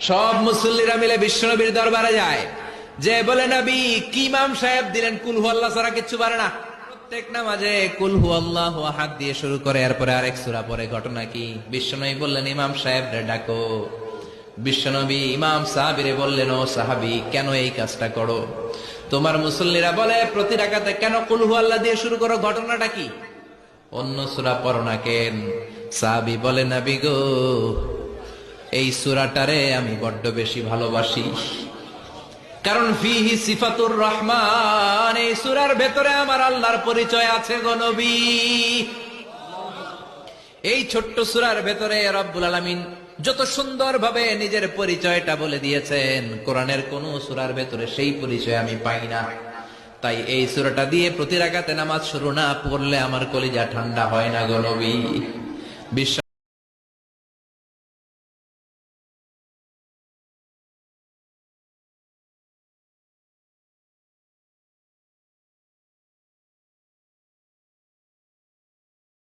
সব মুসল্লিরা মিলে বিশ্বনবীর দরবারে যায়। যে বলে, নবী, কি ইমাম সাহেব দিলেন? কুলহু আল্লাহ ছাড়া কিচ্ছু পারে না। প্রত্যেক নামাজে কুলহু আল্লাহ হাত দিয়ে শুরু করে। এরপরে আরেক সুরা পরে, ঘটনা কি? বিশ্বনবী বললেন, ইমাম সাহেব রে ডাকো। বিশ্বনবী ইমাম সাহাবিরে বললেন, ও সাহাবি, কেন এই কাজটা করো? তোমার মুসল্লিরা বলে, প্রতি রাকাতে কেন কুলহু আল্লাহ দিয়ে শুরু করো? ঘটনাটা কি? অন্য সুরা পড়ো না কেন। সাহাবি বলে, নবী গো এই সুরাটারে আমি বড্ড বেশি ভালোবাসি। কারণ ফিহি সিফাতুর রহমান, এই সুরার ভেতরে আমার আল্লাহর পরিচয় আছে গো এই ছোট্ট সুরার ভেতরে রব্বুল আলামিন যত সুন্দর ভাবে নিজের পরিচয়টা বলে দিয়েছেন, কোরআনের কোন সুরার ভেতরে সেই পরিচয় আমি পাই না। তাই এই সুরাটা দিয়ে প্রতি রাগাতে নামাজ শুরু না পড়লে আমার কলিজা ঠান্ডা হয় না গো নবী। বিশ্ব